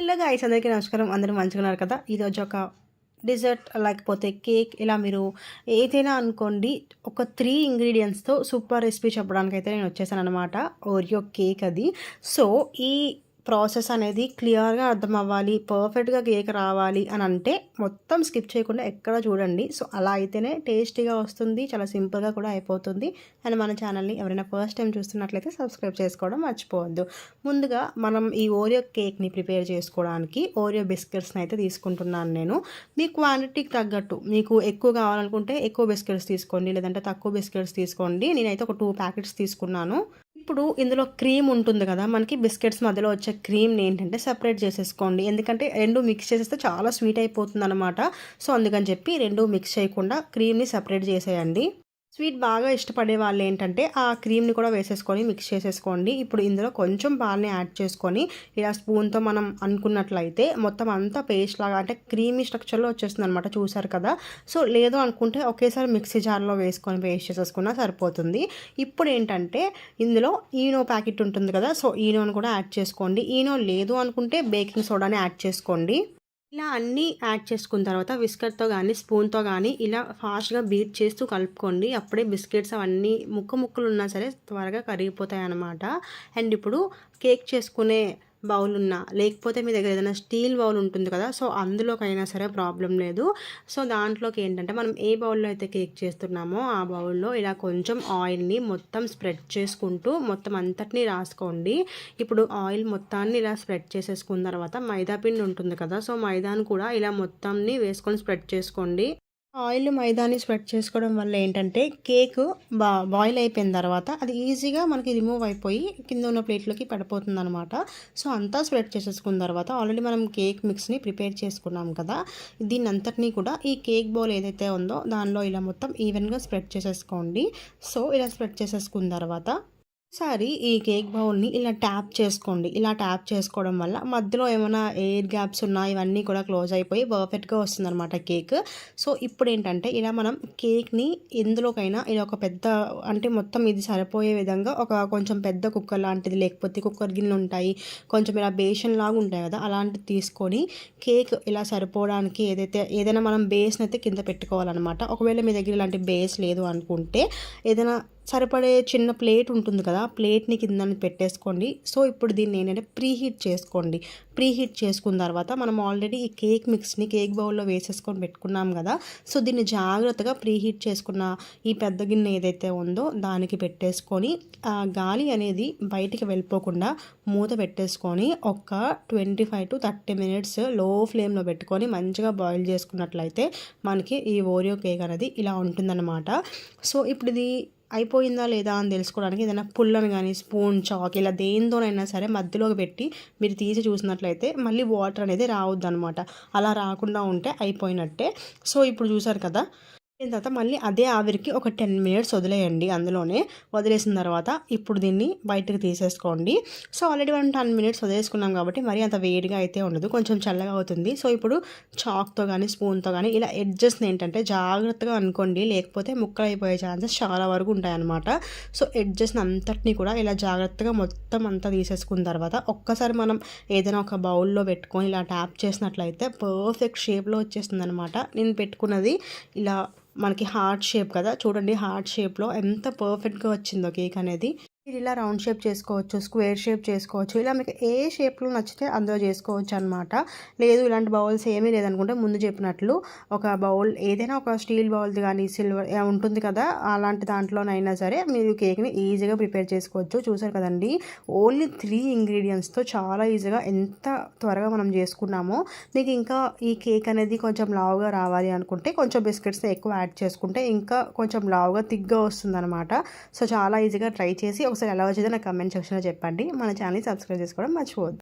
ఇలాగా ఐస్ అందరికీ నమస్కారం. అందరూ మంచిగా కదా? ఈరోజు ఒక డిజర్ట్ లేకపోతే కేక్ ఇలా మీరు ఏదైనా అనుకోండి ఒక త్రీ ఇంగ్రీడియంట్స్తో సూపర్ రెసిపీ చెప్పడానికి అయితే నేను వచ్చేసాను అనమాట ఓరియో కేక్ అది. సో ఈ ప్రాసెస్ అనేది క్లియర్గా అర్థం అవ్వాలి పర్ఫెక్ట్గా కేక్ రావాలి అని అంటే మొత్తం స్కిప్ చేయకుండా ఎక్కడ చూడండి. సో అలా అయితేనే టేస్టీగా వస్తుంది చాలా సింపుల్గా కూడా అయిపోతుంది. అండ్ మన ఛానల్ని ఎవరైనా ఫస్ట్ టైం చూస్తున్నట్లయితే సబ్స్క్రైబ్ చేసుకోవడం మర్చిపోవద్దు. ముందుగా మనం ఈ ఓరియో కేక్ని ప్రిపేర్ చేసుకోవడానికి ఓరియో బిస్కెట్స్ని అయితే తీసుకుంటున్నాను నేను. మీ క్వాంటిటీకి తగ్గట్టు మీకు ఎక్కువ కావాలనుకుంటే ఎక్కువ బిస్కెట్స్ తీసుకోండి లేదంటే తక్కువ బిస్కెట్స్ తీసుకోండి. నేనైతే ఒక టూ ప్యాకెట్స్ తీసుకున్నాను. ఇప్పుడు ఇందులో క్రీమ్ ఉంటుంది కదా మనకి బిస్కెట్స్ మధ్యలో వచ్చే క్రీమ్ని ఏంటంటే సెపరేట్ చేసేసుకోండి. ఎందుకంటే రెండు మిక్స్ చేసేస్తే చాలా స్వీట్ అయిపోతుంది అనమాట సో అందుకని చెప్పి రెండు మిక్స్ చేయకుండా క్రీమ్ని సెపరేట్ చేసేయండి. స్వీట్ బాగా ఇష్టపడే వాళ్ళు ఏంటంటే ఆ క్రీమ్ని కూడా వేసేసుకొని మిక్స్ చేసేసుకోండి. ఇప్పుడు ఇందులో కొంచెం పాలని యాడ్ చేసుకొని ఇలా స్పూన్తో మనం అనుకున్నట్లయితే మొత్తం అంతా పేస్ట్ లాగా అంటే క్రీమీ స్ట్రక్చర్లో వచ్చేస్తుంది అనమాట చూసారు కదా? సో లేదు అనుకుంటే ఒకేసారి మిక్సీ జార్లో వేసుకొని పేస్ట్ చేసేసుకున్నా సరిపోతుంది. ఇప్పుడు ఏంటంటే ఇందులో ఈనో ప్యాకెట్ ఉంటుంది కదా సో ఈనోని కూడా యాడ్ చేసుకోండి. ఈనో లేదు అనుకుంటే బేకింగ్ సోడాని యాడ్ చేసుకోండి. ఇలా అన్నీ యాడ్ చేసుకున్న తర్వాత విస్కర్తో కానీ స్పూన్తో కానీ ఇలా ఫాస్ట్గా బీట్ చేస్తూ కలుపుకోండి. అప్పుడే బిస్కెట్స్ అవన్నీ ముక్క ముక్కలు ఉన్నా సరే త్వరగా కరిగిపోతాయి అన్నమాట అండ్ ఇప్పుడు కేక్ చేసుకునే బౌల్ ఉన్నా లేకపోతే మీ దగ్గర ఏదైనా స్టీల్ బౌల్ ఉంటుంది కదా సో అందులోకైనా సరే ప్రాబ్లం లేదు. సో దాంట్లోకి ఏంటంటే మనం ఏ బౌల్లో అయితే కేక్ చేస్తున్నామో ఆ బౌల్లో ఇలా కొంచెం ఆయిల్ని మొత్తం స్ప్రెడ్ చేసుకుంటూ మొత్తం అంతటినీ రాసుకోండి. ఇప్పుడు ఆయిల్ మొత్తాన్ని ఇలా స్ప్రెడ్ చేసేసుకున్న తర్వాత మైదా పిండి ఉంటుంది కదా సో మైదాని కూడా ఇలా మొత్తాన్ని వేసుకొని స్ప్రెడ్ చేసుకోండి. ఆయిల్ మైదాని స్ప్రెడ్ చేసుకోవడం వల్ల ఏంటంటే కేక్ బా బాయిల్ అయిపోయిన తర్వాత అది ఈజీగా మనకి రిమూవ్ అయిపోయి కింద ఉన్న ప్లేట్లోకి పడిపోతుంది అనమాట సో అంతా స్ప్రెడ్ చేసేసుకున్న తర్వాత ఆల్రెడీ మనం కేక్ మిక్స్ని ప్రిపేర్ చేసుకున్నాం కదా దీని అంతటినీ కూడా ఈ కేక్ బౌల్ ఏదైతే ఉందో దానిలో ఇలా మొత్తం ఈవెన్గా స్ప్రెడ్ చేసేసుకోండి. సో ఇలా స్ప్రెడ్ చేసేసుకున్న తర్వాత ఒకసారి ఈ కేక్ బౌల్ని ఇలా ట్యాప్ చేసుకోండి. ఇలా ట్యాప్ చేసుకోవడం వల్ల మధ్యలో ఏమైనా ఎయిర్ గ్యాప్స్ ఉన్నా ఇవన్నీ కూడా క్లోజ్ అయిపోయి పర్ఫెక్ట్గా వస్తుందన్నమాట కేక్. సో ఇప్పుడు ఏంటంటే ఇలా మనం కేక్ని ఎందులోకైనా ఇలా ఒక పెద్ద అంటే మొత్తం ఇది సరిపోయే విధంగా ఒక కొంచెం పెద్ద కుక్కర్ లాంటిది లేకపోతే కుక్కర్ గిన్నెలు ఉంటాయి కొంచెం ఇలా బేషన్ లాగా ఉంటాయి కదా అలాంటిది తీసుకొని కేక్ ఇలా సరిపోవడానికి ఏదైతే ఏదైనా మనం బేస్ని అయితే కింద పెట్టుకోవాలన్నమాట. ఒకవేళ మీ దగ్గర ఇలాంటి బేస్ లేదు అనుకుంటే ఏదైనా సరిపడే చిన్న ప్లేట్ ఉంటుంది కదా ప్లేట్ని కింద పెట్టేసుకోండి. సో ఇప్పుడు దీన్ని ఏంటంటే ప్రీ హీట్ చేసుకోండి. ప్రీ హీట్ చేసుకున్న తర్వాత మనం ఆల్రెడీ ఈ కేక్ మిక్స్ని కేక్ బౌల్లో వేసేసుకొని పెట్టుకున్నాం కదా సో దీన్ని జాగ్రత్తగా ప్రీ హీట్ చేసుకున్న ఈ పెద్ద గిన్నె ఏదైతే ఉందో దానికి పెట్టేసుకొని ఆ గాలి అనేది బయటికి వెళ్ళిపోకుండా మూత పెట్టేసుకొని ఒక ట్వంటీ ఫైవ్ టు థర్టీ మినిట్స్లో ఫ్లేమ్లో పెట్టుకొని మంచిగా బాయిల్ చేసుకున్నట్లయితే మనకి ఈ ఓరియో కేక్ అనేది ఇలా ఉంటుందన్నమాట. సో ఇప్పుడు ఇది అయిపోయిందా లేదా అని తెలుసుకోవడానికి ఏదైనా పుల్లను కానీ స్పూన్ చాక్ ఇలా దేనితోనైనా సరే మధ్యలోకి పెట్టి మీరు తీసి చూసినట్లయితే మళ్ళీ వాటర్ అనేది రావద్దు అనమాట అలా రాకుండా ఉంటే అయిపోయినట్టే. సో ఇప్పుడు చూసారు కదా తర్వాత మళ్ళీ అదే ఆవిరికి ఒక టెన్ మినిట్స్ వదిలేయండి అందులోనే. వదిలేసిన తర్వాత ఇప్పుడు దీన్ని బయటకు తీసేసుకోండి. సో ఆల్రెడీ మనం టెన్ మినిట్స్ వదిలేసుకున్నాం కాబట్టి మరీ అంత వేడిగా అయితే ఉండదు. కొంచెం చల్లగా అవుతుంది. సో ఇప్పుడు చాక్తో కానీ స్పూన్తో కానీ ఇలా ఎడ్జెస్ని ఏంటంటే జాగ్రత్తగా అనుకోండి. లేకపోతే ముక్కలు అయిపోయే ఛాన్సెస్ చాలా వరకు ఉంటాయన్నమాట. సో ఎడ్జెస్ని అంతటినీ కూడా ఇలా జాగ్రత్తగా మొత్తం అంతా తీసేసుకున్న తర్వాత ఒక్కసారి మనం ఏదైనా ఒక బౌల్లో పెట్టుకొని ఇలా ట్యాప్ చేసినట్లయితే పర్ఫెక్ట్ షేప్లో వచ్చేస్తుంది అనమాట నేను పెట్టుకున్నది ఇలా మనకి హార్ట్ షేప్ కదా. చూడండి హార్ట్ షేప్లో ఎంత పర్ఫెక్ట్గా వచ్చిందో కేక్ అనేది. మీరు ఇలా రౌండ్ షేప్ చేసుకోవచ్చు స్క్వేర్ షేప్ చేసుకోవచ్చు ఇలా మీకు ఏ షేప్లో నచ్చితే అందులో చేసుకోవచ్చు అనమాట లేదు ఇలాంటి బౌల్స్ ఏమీ లేదనుకుంటే ముందు చెప్పినట్లు ఒక బౌల్ ఏదైనా ఒక స్టీల్ బౌల్ కానీ సిల్వర్ ఉంటుంది కదా అలాంటి దాంట్లోనైనా సరే మీరు కేక్ని ఈజీగా ప్రిపేర్ చేసుకోవచ్చు. చూసారు కదండి ఓన్లీ త్రీ ఇంగ్రీడియంట్స్తో చాలా ఈజీగా ఎంత త్వరగా మనం చేసుకున్నామో మీకు ఇంకా ఈ కేక్ అనేది కొంచెం లావుగా రావాలి అనుకుంటే కొంచెం బిస్కెట్స్ని ఎక్కువ యాడ్ చేసుకుంటే ఇంకా కొంచెం లావుగా తిగ్గా వస్తుందన్నమాట. సో చాలా ఈజీగా ట్రై చేసి ఒకసారి ఎలా వచ్చిందో నాకు కమెంట్ సెక్షన్లో చెప్పండి. మన ఛానల్ని సబ్స్క్రైబ్ చేసుకోవడం మర్చిపోవద్దు.